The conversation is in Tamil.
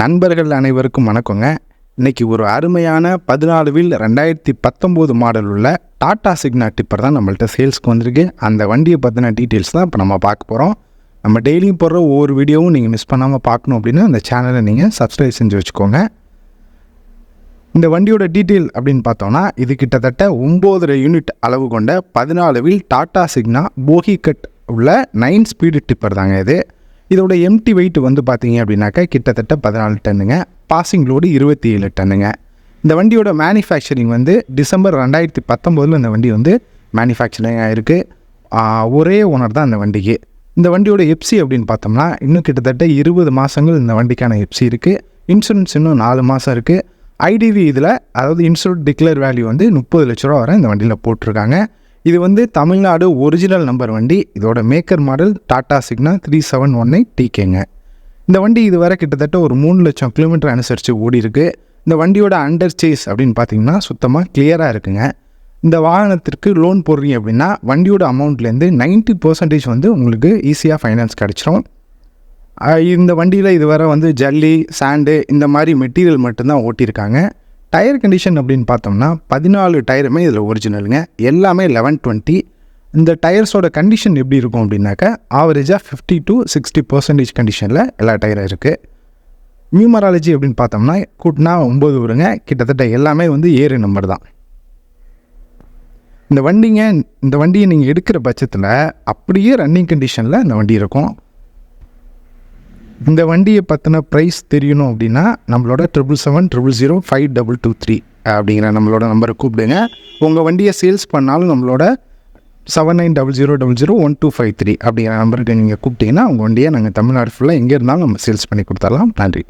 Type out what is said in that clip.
நண்பர்கள் அனைவருக்கும் வணக்கங்க. இன்னைக்கு ஒரு அருமையான பதினாலு வீல் ரெண்டாயிரத்தி பத்தொம்போது மாடல் உள்ள டாட்டா சிக்னா டிப்பர் தான் நம்மள்ட்ட சேல்ஸ்க்கு வந்திருக்கு. அந்த வண்டியை பற்றின டீட்டெயில்ஸ் தான் இப்போ நம்ம பார்க்க போகிறோம் நம்ம டெய்லியும் போடுற ஒவ்வொரு வீடியோவும் நீங்கள் மிஸ் பண்ணாமல் பார்க்கணும் அப்படின்னா அந்த சேனலை நீங்கள் சப்ஸ்கிரைப் செஞ்சு வச்சுக்கோங்க. இந்த வண்டியோட டீட்டெயில் அப்படின்னு பார்த்தோம்னா இது கிட்டத்தட்ட ஒம்போதரை யூனிட் அளவு கொண்ட பதினாலு வீல் டாட்டா சிக்னா போகி கட் உள்ள நைன் ஸ்பீடு டிப்பர் தாங்க இது. இதோட எம்டி வெயிட் வந்து பார்த்தீங்க அப்படின்னாக்கா கிட்டத்தட்ட பதினாலு டன்னுங்க. பாசிங் லோடு இருபத்தி ஏழு டன்னுங்க. இந்த வண்டியோட மேனுஃபேக்சரிங் வந்து டிசம்பர் ரெண்டாயிரத்தி பத்தொம்போதில் இந்த வண்டி வந்து மேனுஃபேக்சரிங் ஆகிருக்கு ஒரே ஓனர் தான் அந்த வண்டிக்கு. இந்த வண்டியோட எப்சி அப்படின்னு பார்த்தோம்னா இன்னும் கிட்டத்தட்ட இருபது மாதங்கள் இந்த வண்டிக்கான எப்சி இருக்குது இன்சூரன்ஸ் இன்னும் நாலு மாதம் இருக்குது ஐடிவி இதில் அதாவது இன்சூரன்ஸ் டிக்ளேர் வேல்யூ வந்து முப்பது லட்ச ரூபா வரை இந்த வண்டியில் போட்டிருக்காங்க. இது வந்து தமிழ்நாடு ஒரிஜினல் நம்பர் வண்டி. இதோட maker model Tata Signa three seven one eight டிகேங்க இந்த வண்டி இதுவரை கிட்டத்தட்ட ஒரு மூணு லட்சம் கிலோமீட்டர் அனுசரித்து ஓடி இந்த வண்டியோட அண்டர் சேஸ் அப்படின்னு பார்த்தீங்கன்னா சுத்தமாக கிளியராக இருக்குங்க. இந்த வாகனத்திற்கு லோன் போடுறீங்க அப்படின்னா வண்டியோட அமௌண்ட்லேருந்து 90% பர்சன்டேஜ் வந்து உங்களுக்கு ஈஸியாக ஃபைனான்ஸ் கிடச்சிரும். இந்த வண்டியில் இதுவரை வந்து ஜல்லி சாண்டு இந்த மாதிரி மெட்டீரியல் மட்டும்தான் ஓட்டியிருக்காங்க. டயர் கண்டிஷன் அப்படின்னு பார்த்தோம்னா பதினாலு டயருமே இதில் ஒரிஜினலுங்க எல்லாமே லெவன் டுவெண்ட்டி இந்த டயர்ஸோட கண்டிஷன் எப்படி இருக்கும் அப்படின்னாக்கா ஆவரேஜாக ஃபிஃப்டி டு சிக்ஸ்டி பர்சன்டேஜ் கண்டிஷனில் எல்லா டயரும் இருக்குது நியூமராலஜி அப்படின்னு பார்த்தோம்னா கூட்டினா ஒம்பது வருங்க கிட்டத்தட்ட எல்லாமே வந்து ஏறு நம்பர் தான். இந்த வண்டிங்க இந்த வண்டியை நீங்கள் எடுக்கிற பட்சத்தில் அப்படியே ரன்னிங் கண்டிஷனில் இந்த வண்டி இருக்கும். இந்த வண்டியை பற்றின ப்ரைஸ் தெரியணும் அப்படின்னா நம்மளோட triple seven triple zero five double two three அப்படிங்கிற நம்மளோட நம்பரை கூப்பிடுங்க. உங்கள் வண்டியை சேல்ஸ் பண்ணாலும் நம்மளோட seven nine double zero double zero one two five three அப்படிங்கிற நம்பருக்கு நீங்கள் கூப்பிட்டீங்கன்னா உங்கள் வண்டியை நாங்கள் தமிழ்நாடு ஃபுல்லாக எங்கே இருந்தாலும் நம்ம சேல்ஸ் பண்ணி கொடுத்துடலாம். நன்றி.